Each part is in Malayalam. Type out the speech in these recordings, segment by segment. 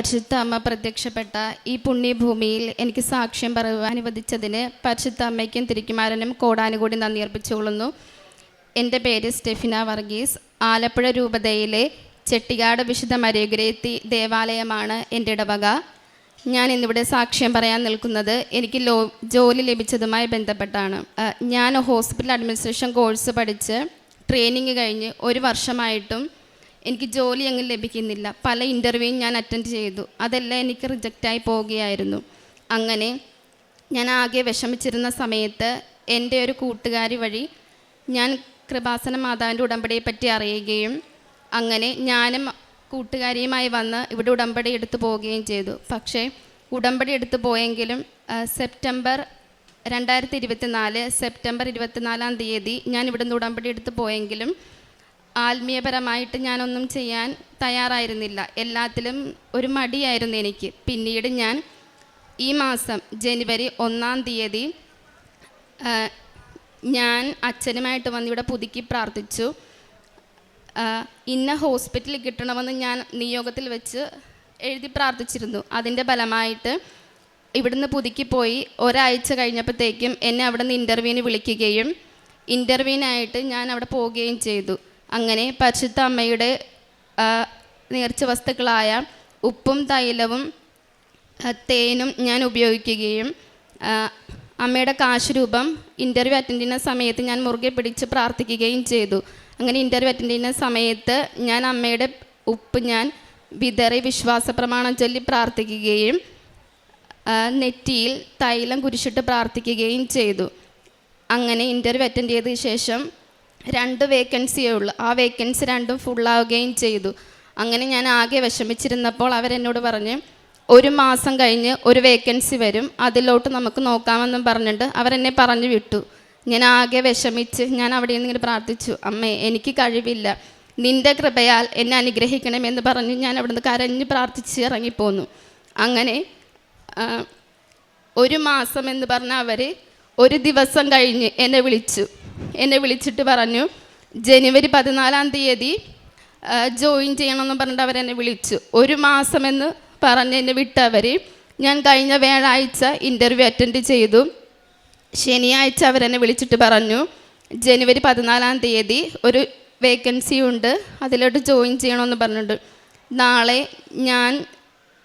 പരിശുദ്ധ അമ്മ പ്രത്യക്ഷപ്പെട്ട ഈ പുണ്യഭൂമിയിൽ എനിക്ക് സാക്ഷ്യം പറയുവാൻ അനുവദിച്ചതിന് പരിശുദ്ധ അമ്മയ്ക്കും തിരിക്കുമാരനും കോടാനുകൂടി നന്ദി അർപ്പിച്ചുകൊള്ളുന്നു. എന്റെ പേര് സ്റ്റെഫിന വർഗീസ്. ആലപ്പുഴ രൂപതയിലെ ചെട്ടിക്കാട് വിശുദ്ധ മരയുഗ്രേത്തി ദേവാലയമാണ് എന്റെ ഇടവക. ഞാൻ ഇന്നിവിടെ സാക്ഷ്യം പറയാൻ നിൽക്കുന്നത് എനിക്ക് ലോ ജോലി ലഭിച്ചതുമായി ബന്ധപ്പെട്ടാണ്. ഞാൻ ഹോസ്പിറ്റൽ അഡ്മിനിസ്ട്രേഷൻ കോഴ്സ് പഠിച്ച് ട്രെയിനിങ് കഴിഞ്ഞ് ഒരു വർഷമായിട്ടും എനിക്ക് ജോലി അങ്ങ് ലഭിക്കുന്നില്ല. പല ഇന്റർവ്യൂവും ഞാൻ അറ്റൻഡ് ചെയ്തു. അതെല്ലാം എനിക്ക് റിജക്റ്റായി പോവുകയായിരുന്നു അങ്ങനെ ഞാൻ ആകെ വിഷമിച്ചിരുന്ന സമയത്ത് എന്റെ ഒരു കൂട്ടുകാരി വഴി ഞാൻ കൃപാസന മാതാവിന്റെ ഉടമ്പടിയെ പറ്റി അറിയുകയും അങ്ങനെ ഞാനും കൂട്ടുകാരിയുമായി വന്ന് ഇവിടെ ഉടമ്പടി എടുത്തു പോവുകയും ചെയ്തു. പക്ഷേ ഉടമ്പടി എടുത്തു പോയെങ്കിലും സെപ്റ്റംബർ രണ്ടായിരത്തി ഇരുപത്തിനാല് സെപ്റ്റംബർ ഇരുപത്തിനാലാം തീയതി ഞാൻ ഇവിടുന്ന് ഉടമ്പടി എടുത്തു പോയെങ്കിലും ആത്മീയപരമായിട്ട് ഞാനൊന്നും ചെയ്യാൻ തയ്യാറായിരുന്നില്ല. എല്ലാത്തിലും ഒരു മടിയായിരുന്നു എനിക്ക്. പിന്നീട് ഞാൻ ഈ മാസം ജനുവരി ഒന്നാം തീയതി ഞാൻ അച്ഛനുമായിട്ട് വന്ന് ഇവിടെ പുതുക്കി പ്രാർത്ഥിച്ചു. ഇന്ന ഹോസ്പിറ്റലിൽ കിട്ടണമെന്ന് ഞാൻ നിയോഗത്തിൽ വെച്ച് എഴുതി പ്രാർത്ഥിച്ചിരുന്നു. അതിന്റെ ഫലമായിട്ട് ഇവിടുന്ന് പുതുക്കി പോയി. ഒരാഴ്ച കഴിഞ്ഞപ്പോഴത്തേക്കും എന്നെ അവിടെ നിന്ന് ഇന്റർവ്യൂവിന് വിളിക്കുകയും ഇന്റർവ്യൂവിനായിട്ട് ഞാൻ അവിടെ പോവുകയും ചെയ്തു. അങ്ങനെ പരിശുദ്ധ അമ്മയുടെ നേർച്ച വസ്തുക്കളായ ഉപ്പും തൈലവും തേനും ഞാൻ ഉപയോഗിക്കുകയും അമ്മയുടെ കാശുരൂപം ഇന്റർവ്യൂ അറ്റൻഡ് ചെയ്യുന്ന സമയത്ത് ഞാൻ മുറുകെ പിടിച്ച് പ്രാർത്ഥിക്കുകയും ചെയ്തു. അങ്ങനെ ഇന്റർവ്യൂ അറ്റൻഡ് ചെയ്യുന്ന സമയത്ത് ഞാൻ അമ്മയുടെ ഉപ്പ് ഞാൻ വിതറി വിശ്വാസ പ്രമാണം ചൊല്ലി പ്രാർത്ഥിക്കുകയും നെറ്റിയിൽ തൈലം കുരിശിട്ട് പ്രാർത്ഥിക്കുകയും ചെയ്തു. അങ്ങനെ ഇന്റർവ്യൂ അറ്റൻഡ് ചെയ്ത ശേഷം രണ്ട് വേക്കൻസിയേ ഉള്ളൂ. ആ വേക്കൻസി രണ്ടും ഫുള്ളാവുകയും ചെയ്തു. അങ്ങനെ ഞാൻ ആകെ വിഷമിച്ചിരുന്നപ്പോൾ അവരെന്നോട് പറഞ്ഞ് ഒരു മാസം കഴിഞ്ഞ് ഒരു വേക്കൻസി വരും. അതിലോട്ട് നമുക്ക് നോക്കാമെന്നും പറഞ്ഞിട്ട് അവരെന്നെ പറഞ്ഞു വിട്ടു. ഞാൻ ആകെ വിഷമിച്ച് ഞാൻ അവിടെ നിന്ന് ഇങ്ങനെ പ്രാർത്ഥിച്ചു. അമ്മേ എനിക്ക് കഴിവില്ല. നിന്റെ കൃപയാൽ എന്നെ അനുഗ്രഹിക്കണമെന്ന് പറഞ്ഞ് ഞാൻ അവിടുന്ന് കരഞ്ഞ് പ്രാർത്ഥിച്ച് ഇറങ്ങിപ്പോന്നു. അങ്ങനെ ഒരു മാസം എന്ന് പറഞ്ഞ അവർ ഒരു ദിവസം കഴിഞ്ഞ് എന്നെ വിളിച്ചു. എന്നെ വിളിച്ചിട്ട് പറഞ്ഞു ജനുവരി പതിനാലാം തീയതി ജോയിൻ ചെയ്യണമെന്ന് പറഞ്ഞിട്ട് അവരെന്നെ വിളിച്ചു. ഒരു മാസമെന്ന് പറഞ്ഞ് എന്നെ വിട്ടവർ ഞാൻ കഴിഞ്ഞ വ്യാഴാഴ്ച ഇന്റർവ്യൂ അറ്റൻഡ് ചെയ്തു. ശനിയാഴ്ച അവരെന്നെ വിളിച്ചിട്ട് പറഞ്ഞു ജനുവരി പതിനാലാം തീയതി ഒരു വേക്കൻസി ഉണ്ട് അതിലോട്ട് ജോയിൻ ചെയ്യണമെന്ന് പറഞ്ഞിട്ടുണ്ട് നാളെ ഞാൻ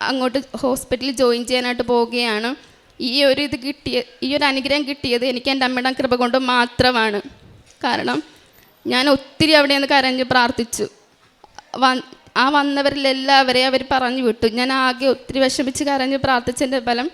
അങ്ങോട്ട് ഹോസ്പിറ്റലിൽ ജോയിൻ ചെയ്യാനായിട്ട് പോവുകയാണ്. ഈ ഒരു ഇത് കിട്ടിയ ഈ ഒരു അനുഗ്രഹം കിട്ടിയത് എനിക്ക് എന്റെ അമ്മയുടെ കൃപ കൊണ്ട് മാത്രമാണ്. കാരണം ഞാൻ ഒത്തിരി അവിടെ നിന്ന് കരഞ്ഞ് പ്രാർത്ഥിച്ചു. ആ വന്നവരിലെല്ലാവരെയും അവർ പറഞ്ഞു വിട്ടു. ഞാൻ ആകെ ഒത്തിരി വിഷമിച്ച് കരഞ്ഞ് പ്രാർത്ഥിച്ചതിന്റെ ഫലം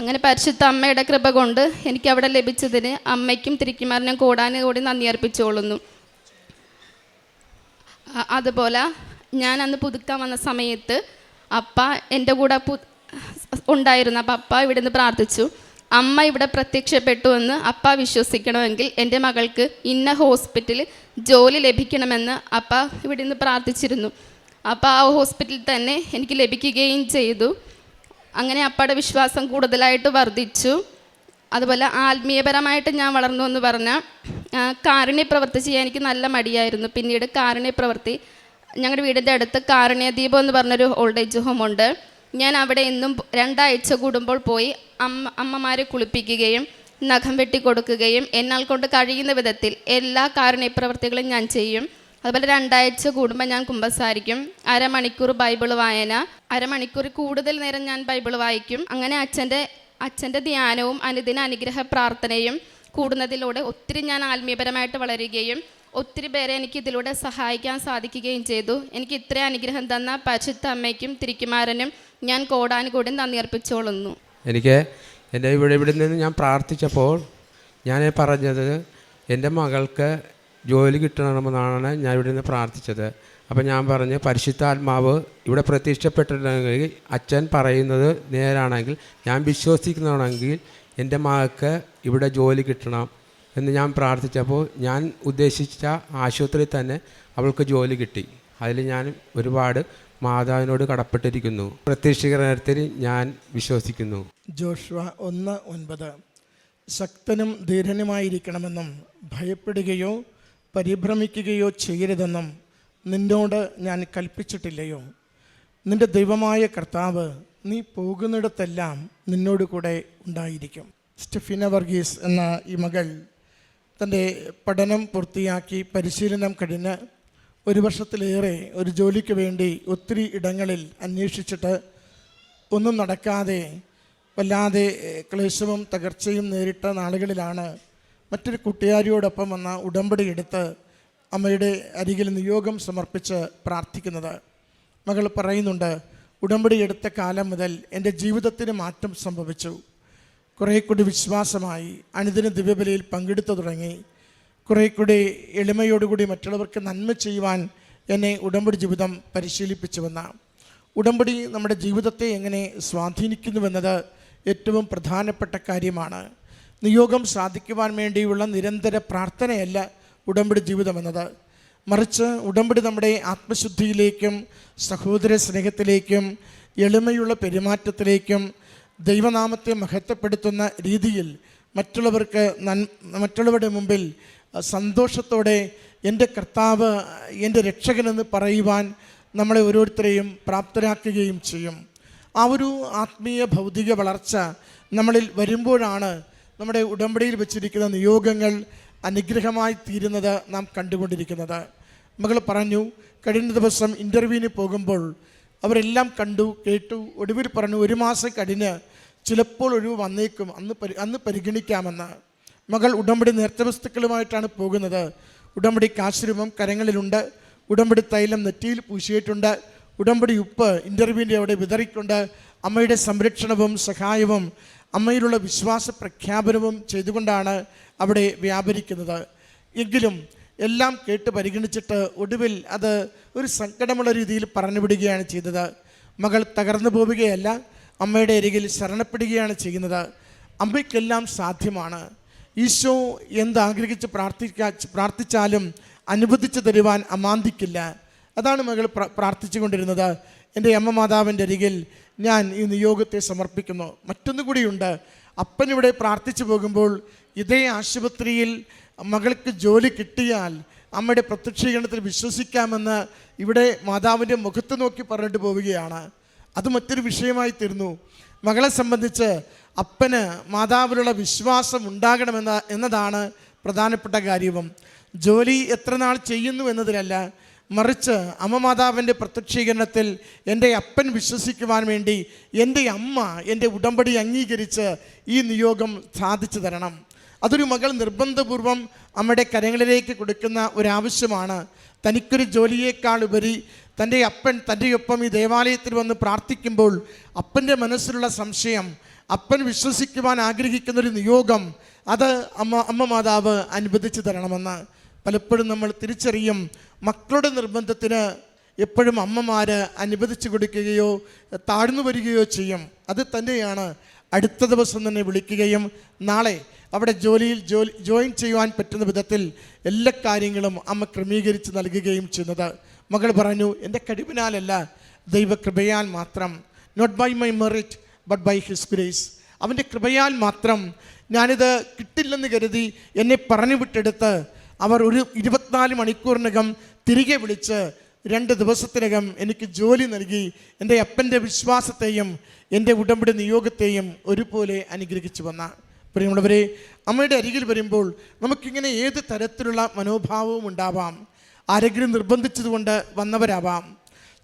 അങ്ങനെ പരിശുദ്ധ അമ്മയുടെ കൃപ കൊണ്ട് എനിക്ക് അവിടെ ലഭിച്ചതിന് അമ്മയ്ക്കും തിരിക്കുമാരനും കൂടാനും കൂടി നന്ദി അർപ്പിച്ചുകൊള്ളുന്നു. അതുപോലെ ഞാൻ അന്ന് പുതുക്കാൻ വന്ന സമയത്ത് അപ്പ എന്റെ കൂടെ പു ഉണ്ടായിരുന്നു. അപ്പം അപ്പ നിന്ന് പ്രാർത്ഥിച്ചു. അമ്മ ഇവിടെ പ്രത്യക്ഷപ്പെട്ടു എന്ന് അപ്പ വിശ്വസിക്കണമെങ്കിൽ എന്റെ മകൾക്ക് ഇന്ന ഹോസ്പിറ്റലിൽ ജോലി ലഭിക്കണമെന്ന് അപ്പ ഇവിടെ നിന്ന് പ്രാർത്ഥിച്ചിരുന്നു. അപ്പോൾ ആ ഹോസ്പിറ്റലിൽ തന്നെ എനിക്ക് ലഭിക്കുകയും ചെയ്തു. അങ്ങനെ അപ്പയുടെ വിശ്വാസം കൂടുതലായിട്ട് വർദ്ധിച്ചു. അതുപോലെ ആത്മീയപരമായിട്ട് ഞാൻ വളർന്നു എന്ന് പറഞ്ഞാൽ കാരുണ്യ പ്രവൃത്തി ചെയ്യാൻ എനിക്ക് നല്ല മടിയായിരുന്നു. പിന്നീട് കാരുണ്യ പ്രവൃത്തി ഞങ്ങളുടെ വീടിന്റെ അടുത്ത് കാരുണ്യദീപം എന്ന് പറഞ്ഞൊരു ഓൾഡ് ഏജ് ഹോം ഉണ്ട്. ഞാൻ അവിടെ എന്നും രണ്ടാഴ്ച കൂടുമ്പോൾ പോയി അമ്മ അമ്മമാരെ കുളിപ്പിക്കുകയും നഖം വെട്ടി കൊടുക്കുകയും എന്നാൽ കൊണ്ട് കഴിയുന്ന വിധത്തിൽ എല്ലാ കാരുണ്യ പ്രവൃത്തികളും ഞാൻ ചെയ്യും. അതുപോലെ രണ്ടാഴ്ച കൂടുമ്പോൾ ഞാൻ കുമ്പസാരിക്കും. അരമണിക്കൂർ ബൈബിൾ വായന അരമണിക്കൂർ കൂടുതൽ നേരം ഞാൻ ബൈബിൾ വായിക്കും. അങ്ങനെ അച്ഛന്റെ അച്ഛന്റെ ധ്യാനവും അനുദിന അനുഗ്രഹ പ്രാർത്ഥനയും കൂടുന്നതിലൂടെ ഒത്തിരി ഞാൻ ആത്മീയപരമായിട്ട് വളരുകയും ഒത്തിരി പേരെ എനിക്ക് ഇതിലൂടെ സഹായിക്കാൻ സാധിക്കുകയും ചെയ്തു. എനിക്ക് ഇത്രയും അനുഗ്രഹം തന്ന പരിശുദ്ധ അമ്മയ്ക്കും തിരിക്കുമാരനും ഞാൻ കോടാനുകൂടി നന്ദി അർപ്പിച്ചോളുന്നു എനിക്ക് എന്റെ ഇവിടെ ഇവിടെ നിന്ന് ഞാൻ പ്രാർത്ഥിച്ചപ്പോൾ ഞാൻ പറഞ്ഞത് എന്റെ മകൾക്ക് ജോലി കിട്ടണമെന്നാണ് ഞാൻ ഇവിടെ നിന്ന് പ്രാർത്ഥിച്ചത്. അപ്പോൾ ഞാൻ പറഞ്ഞ് പരിശുദ്ധാത്മാവ് ഇവിടെ പ്രത്യക്ഷപ്പെട്ടിട്ടുണ്ടെങ്കിൽ അച്ഛൻ പറയുന്നത് നേരാണെങ്കിൽ ഞാൻ വിശ്വസിക്കുന്നതാണെങ്കിൽ എന്റെ മകൾക്ക് ഇവിടെ ജോലി കിട്ടണം എന്ന് ഞാൻ പ്രാർത്ഥിച്ചപ്പോൾ ഞാൻ ഉദ്ദേശിച്ച ആശുപത്രിയിൽ തന്നെ അവൾക്ക് ജോലി കിട്ടി. അതിൽ ഞാൻ ഒരുപാട് മാതാവിനോട് കടപ്പെട്ടിരിക്കുന്നു. പ്രത്യക്ഷീകരണത്തിൽ ഞാൻ വിശ്വസിക്കുന്നു. ജോഷുവ ഒന്ന് ഒൻപത്. ശക്തനും ധീരനുമായിരിക്കണമെന്നും ഭയപ്പെടുകയോ പരിഭ്രമിക്കുകയോ ചെയ്യരുതെന്നും നിന്നോട് ഞാൻ കൽപ്പിച്ചിട്ടില്ലയോ? നിന്റെ ദൈവമായ കർത്താവ് നീ പോകുന്നിടത്തെല്ലാം നിന്നോട് കൂടെ ഉണ്ടായിരിക്കും. സ്റ്റെഫിന വർഗീസ് എന്ന ഈ മകൾ തന്റെ പഠനം പൂർത്തിയാക്കി പരിശീലനം കഴിഞ്ഞ് ഒരു വർഷത്തിലേറെ ഒരു ജോലിക്ക് വേണ്ടി ഒത്തിരി ഇടങ്ങളിൽ അന്വേഷിച്ചിട്ട് ഒന്നും നടക്കാതെ വല്ലാതെ ക്ലേശവും തകർച്ചയും നേരിട്ട നാളുകളിലാണ് മറ്റൊരു കൂട്ടുകാരിയോടൊപ്പം വന്ന ഉടമ്പടി എടുത്ത് അമ്മയുടെ അരികിൽ നിയോഗം സമർപ്പിച്ച് പ്രാർത്ഥിക്കുന്നത്. മകൾ പറയുന്നുണ്ട് ഉടമ്പടി എടുത്ത കാലം മുതൽ എന്റെ ജീവിതത്തിന് മാറ്റം സംഭവിച്ചു. കുറേ കൂടി വിശ്വാസമായി അനുദിന ദിവ്യബലിയിൽ പങ്കെടുത്തു തുടങ്ങി. കുറേ കൂടി എളിമയോടുകൂടി മറ്റുള്ളവർക്ക് നന്മ ചെയ്യുവാൻ എന്നെ ഉടമ്പടി ജീവിതം പരിശീലിപ്പിച്ചുവെന്ന ഉടമ്പടി നമ്മുടെ ജീവിതത്തെ എങ്ങനെ സ്വാധീനിക്കുന്നുവെന്നത് ഏറ്റവും പ്രധാനപ്പെട്ട കാര്യമാണ്. നിയോഗം സാധിക്കുവാൻ വേണ്ടിയുള്ള നിരന്തര പ്രാർത്ഥനയല്ല ഉടമ്പടി ജീവിതം എന്നത്. മറിച്ച് ഉടമ്പടി നമ്മുടെ ആത്മശുദ്ധിയിലേക്കും സഹോദര സ്നേഹത്തിലേക്കും എളിമയുള്ള പെരുമാറ്റത്തിലേക്കും ദൈവനാമത്തെ മഹത്വപ്പെടുത്തുന്ന രീതിയിൽ മറ്റുള്ളവർക്ക് നൻ മറ്റുള്ളവരുടെ മുമ്പിൽ സന്തോഷത്തോടെ എന്റെ കർത്താവ് എന്റെ രക്ഷകനെന്ന് പറയുവാൻ നമ്മളെ ഓരോരുത്തരെയും പ്രാപ്തരാക്കുകയും ചെയ്യും. ആ ഒരു ആത്മീയ ഭൗതിക വളർച്ച നമ്മളിൽ വരുമ്പോഴാണ് നമ്മുടെ ഉടമ്പടിയിൽ വെച്ചിരിക്കുന്ന നിയോഗങ്ങൾ അനുഗ്രഹമായി തീരുന്നത് നാം കണ്ടുകൊണ്ടിരിക്കുന്നത്. മകൾ പറഞ്ഞു കഴിഞ്ഞ ദിവസം ഇന്റർവ്യൂവിന് പോകുമ്പോൾ അവരെല്ലാം കണ്ടു കേട്ടു. ഒടുവിൽ പറഞ്ഞു ഒരു മാസം കഴിഞ്ഞ് ചിലപ്പോൾ ഒഴിവ് വന്നേക്കും. അന്ന് പരി അന്ന് പരിഗണിക്കാമെന്ന്. മകൾ ഉടമ്പടി നേർച്ച വസ്തുക്കളുമായിട്ടാണ് പോകുന്നത്. ഉടമ്പടി കാശ്രൂപം കരങ്ങളിലുണ്ട്. ഉടമ്പടി തൈലം നെറ്റിയിൽ പൂശിയിട്ടുണ്ട്. ഉടമ്പടി ഉപ്പ് ഇന്റർവ്യൂവിന്റെ അവിടെ വിതറിക്കൊണ്ട് അമ്മയുടെ സംരക്ഷണവും സഹായവും അമ്മയിലുള്ള വിശ്വാസ പ്രഖ്യാപനവും ചെയ്തുകൊണ്ടാണ് അവിടെ വ്യാപരിക്കുന്നത്. എങ്കിലും എല്ലാം കേട്ട് പരിഗണിച്ചിട്ട് ഒടുവിൽ അത് ഒരു സങ്കടമുള്ള രീതിയിൽ പറഞ്ഞു വിടുകയാണ് ചെയ്തത്. മകൾ തകർന്നു പോവുകയല്ല അമ്മയുടെ അരികിൽ ശരണപ്പെടുകയാണ് ചെയ്യുന്നത്. അമ്മയ്ക്കെല്ലാം സാധ്യമാണ്. ഈശോ എന്താഗ്രഹിച്ച് പ്രാർത്ഥിക്കാ പ്രാർത്ഥിച്ചാലും അനുവദിച്ചു തരുവാൻ അമാന്തിക്കില്ല. അതാണ് മകൾ പ്ര- പ്രാർത്ഥിച്ചുകൊണ്ടിരുന്നത്. എന്റെ അമ്മ മാതാവിന്റെ അരികിൽ ഞാൻ ഈ നിയോഗത്തെ സമർപ്പിക്കുന്നു. മറ്റൊന്നു കൂടിയുണ്ട്. അപ്പനിവിടെ പ്രാർത്ഥിച്ചു പോകുമ്പോൾ ഇതേ ആശുപത്രിയിൽ മകൾക്ക് ജോലി കിട്ടിയാൽ അമ്മയുടെ പ്രത്യക്ഷീകരണത്തിൽ വിശ്വസിക്കാമെന്ന് ഇവിടെ മാതാവിന്റെ മുഖത്ത് നോക്കി പറഞ്ഞിട്ട് പോവുകയാണ്. അത് മറ്റൊരു വിഷയമായി തീർന്നു. മകളെ സംബന്ധിച്ച് അപ്പന് മാതാവിലുള്ള വിശ്വാസം ഉണ്ടാകണമെന്ന എന്നതാണ് പ്രധാനപ്പെട്ട കാര്യവും. ജോലി എത്ര നാൾ ചെയ്യുന്നു എന്നതിലല്ല മറിച്ച് അമ്മമാതാവിന്റെ പ്രത്യക്ഷീകരണത്തിൽ എന്റെ അപ്പൻ വിശ്വസിക്കുവാൻ വേണ്ടി എന്റെ അമ്മ എന്റെ ഉടമ്പടി അംഗീകരിച്ച് ഈ നിയോഗം സാധിച്ചു തരണം. അതൊരു മകൾ നിർബന്ധപൂർവം അമ്മയുടെ കരങ്ങളിലേക്ക് കൊടുക്കുന്ന ഒരാവശ്യമാണ്. തനിക്കൊരു ജോലിയേക്കാൾ ഉപരി തന്റെ അപ്പൻ തന്റെ ഒപ്പം ഈ ദേവാലയത്തിൽ വന്ന് പ്രാർത്ഥിക്കുമ്പോൾ അപ്പന്റെ മനസ്സിലുള്ള സംശയം അപ്പൻ വിശ്വസിക്കുവാൻ ആഗ്രഹിക്കുന്നൊരു നിയോഗം അത് അമ്മ അമ്മ മാതാവ് അനുവദിച്ചു തരണമെന്ന് പലപ്പോഴും നമ്മൾ തിരിച്ചറിയും. മക്കളുടെ നിർബന്ധത്തിന് എപ്പോഴും അമ്മമാർ അനുവദിച്ചു കൊടുക്കുകയോ താഴ്ന്നു വരികയോ ചെയ്യും. അത് തന്നെയാണ് അടുത്ത ദിവസം തന്നെ വിളിക്കുകയും നാളെ അവിടെ ജോലിയിൽ ജോലി ജോയിൻ ചെയ്യുവാൻ പറ്റുന്ന വിധത്തിൽ എല്ലാ കാര്യങ്ങളും അമ്മ ക്രമീകരിച്ച് നൽകുകയും ചെയ്യുന്നത്. മകൾ പറഞ്ഞു എന്റെ കഴിവിനാലല്ല ദൈവകൃപയാൽ മാത്രം. Not by my merit but by his grace അവന്റെ കൃപയാൽ മാത്രം ഞാനിത് കിട്ടില്ലെന്ന് കരുതി എന്നെ പറഞ്ഞു വിട്ടെടുത്ത് അവർ ഒരു ഇരുപത്തിനാല് മണിക്കൂറിനകം തിരികെ വിളിച്ച് രണ്ട് ദിവസത്തിനകം എനിക്ക് ജോലി നൽകി എന്റെ അപ്പന്റെ വിശ്വാസത്തെയും എന്റെ ഉടമ്പടി നിയോഗത്തെയും ഒരുപോലെ അനുഗ്രഹിച്ചു വന്ന. പ്രിയമുള്ളവരെ അമ്മയുടെ അരികിൽ വരുമ്പോൾ നമുക്കിങ്ങനെ ഏത് തരത്തിലുള്ള മനോഭാവവും ഉണ്ടാവാം. ആരെങ്കിലും നിർബന്ധിച്ചതുകൊണ്ട് വന്നവരാവാം.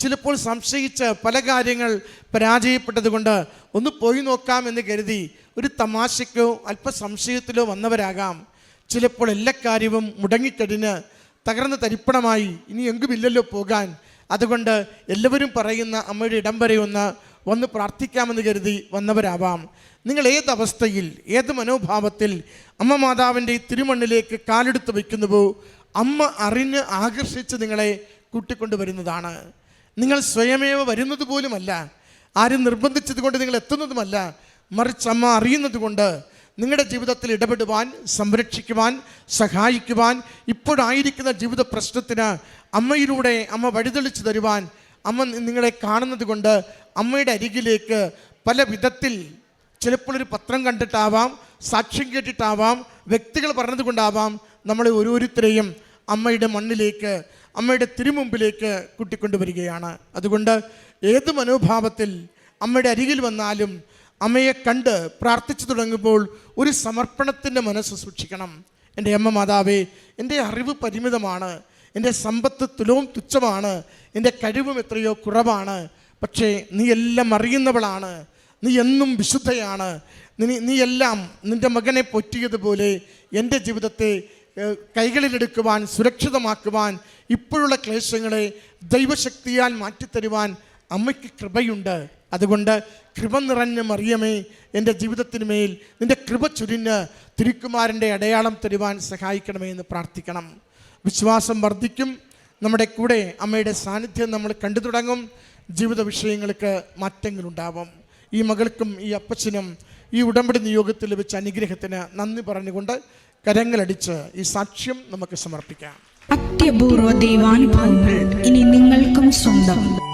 ചിലപ്പോൾ സംശയിച്ച് പല കാര്യങ്ങൾ പരാജയപ്പെട്ടതുകൊണ്ട് ഒന്ന് പോയി നോക്കാം എന്ന് കരുതി ഒരു തമാശയ്ക്കോ അല്പസംശയത്തിലോ വന്നവരാകാം. ചിലപ്പോൾ എല്ലാ കാര്യവും മുടങ്ങിക്കഴിഞ്ഞ് തകർന്ന് തരിപ്പണമായി ഇനി എങ്കുമില്ലല്ലോ പോകാൻ. അതുകൊണ്ട് എല്ലാവരും പറയുന്ന അമ്മയുടെ ഇടം വരെ ഒന്ന് വന്ന് പ്രാർത്ഥിക്കാമെന്ന് കരുതി വന്നവരാവാം. നിങ്ങൾ ഏത് അവസ്ഥയിൽ ഏത് മനോഭാവത്തിൽ അമ്മ മാതാവിന്റെ തിരുമണ്ണിലേക്ക് കാലെടുത്ത് വയ്ക്കുന്നുവോ അമ്മ അറിഞ്ഞ് ആകർഷിച്ച് നിങ്ങളെ കൂട്ടിക്കൊണ്ടുവരുന്നതാണ്. നിങ്ങൾ സ്വയമേവ വരുന്നത് പോലുമല്ല ആരും നിർബന്ധിച്ചത് കൊണ്ട് നിങ്ങൾ എത്തുന്നതുമല്ല. മറിച്ച് അമ്മ അറിയുന്നത് കൊണ്ട് നിങ്ങളുടെ ജീവിതത്തിൽ ഇടപെടുവാൻ സംരക്ഷിക്കുവാൻ സഹായിക്കുവാൻ ഇപ്പോഴായിരിക്കുന്ന ജീവിത പ്രശ്നത്തിന് അമ്മയിലൂടെ അമ്മ വഴിതെളിച്ചു തരുവാൻ അമ്മ നിങ്ങളെ കാണുന്നത് കൊണ്ട് അമ്മയുടെ അരികിലേക്ക് പല വിധത്തിൽ ചിലപ്പോൾ ഒരു പത്രം കണ്ടിട്ടാവാം സാക്ഷ്യം കേട്ടിട്ടാവാം വ്യക്തികൾ പറഞ്ഞതുകൊണ്ടാവാം നമ്മളെ ഓരോരുത്തരെയും അമ്മയുടെ മണ്ണിലേക്ക് അമ്മയുടെ തിരുമുമ്പിലേക്ക് കൂട്ടിക്കൊണ്ടുവരികയാണ്. അതുകൊണ്ട് ഏത് മനോഭാവത്തിൽ അമ്മയുടെ അരികിൽ വന്നാലും അമ്മയെ കണ്ട് പ്രാർത്ഥിച്ചു തുടങ്ങുമ്പോൾ ഒരു സമർപ്പണത്തിന്റെ മനസ്സ് സൂക്ഷിക്കണം. എന്റെ അമ്മ മാതാവേ എന്റെ അറിവ് പരിമിതമാണ്. എന്റെ സമ്പത്ത് തുലവും തുച്ഛമാണ്. എന്റെ കഴിവും എത്രയോ കുറവാണ്. പക്ഷേ നീ എല്ലാം അറിയുന്നവളാണ്. നീ എന്നും വിശുദ്ധയാണ്. നീ നീ എല്ലാം നിന്റെ മകനെ പൊറ്റിയതുപോലെ എന്റെ ജീവിതത്തെ കൈകളിലെടുക്കുവാൻ സുരക്ഷിതമാക്കുവാൻ ഇപ്പോഴുള്ള ക്ലേശങ്ങളെ ദൈവശക്തിയാൽ മാറ്റിത്തരുവാൻ അമ്മയ്ക്ക് കൃപയുണ്ട്. അതുകൊണ്ട് കൃപ നിറഞ്ഞ മറിയമേ എന്റെ ജീവിതത്തിന് മേൽ നിന്റെ കൃപ ചുരിഞ്ഞ് തിരുക്കുമാരന്റെ അടയാളം തരുവാൻ സഹായിക്കണമേ എന്ന് പ്രാർത്ഥിക്കണം. വിശ്വാസം വർദ്ധിക്കും. നമ്മുടെ കൂടെ അമ്മയുടെ സാന്നിധ്യം നമ്മൾ കണ്ടു തുടങ്ങും. ജീവിത വിഷയങ്ങൾക്ക് മാറ്റങ്ങളുണ്ടാവും. ഈ മകൾക്കും ഈ അപ്പച്ചനും ഈ ഉടമ്പടി നിയോഗത്തിൽ വെച്ച് അനുഗ്രഹത്തിന് നന്ദി പറഞ്ഞുകൊണ്ട് കരങ്ങളടിച്ച് ഈ സാക്ഷ്യം നമുക്ക് സമർപ്പിക്കാം. അത്യപൂർവ ദൈവാനുഭവങ്ങൾ ഇനി നിങ്ങൾക്കും സ്വന്തം.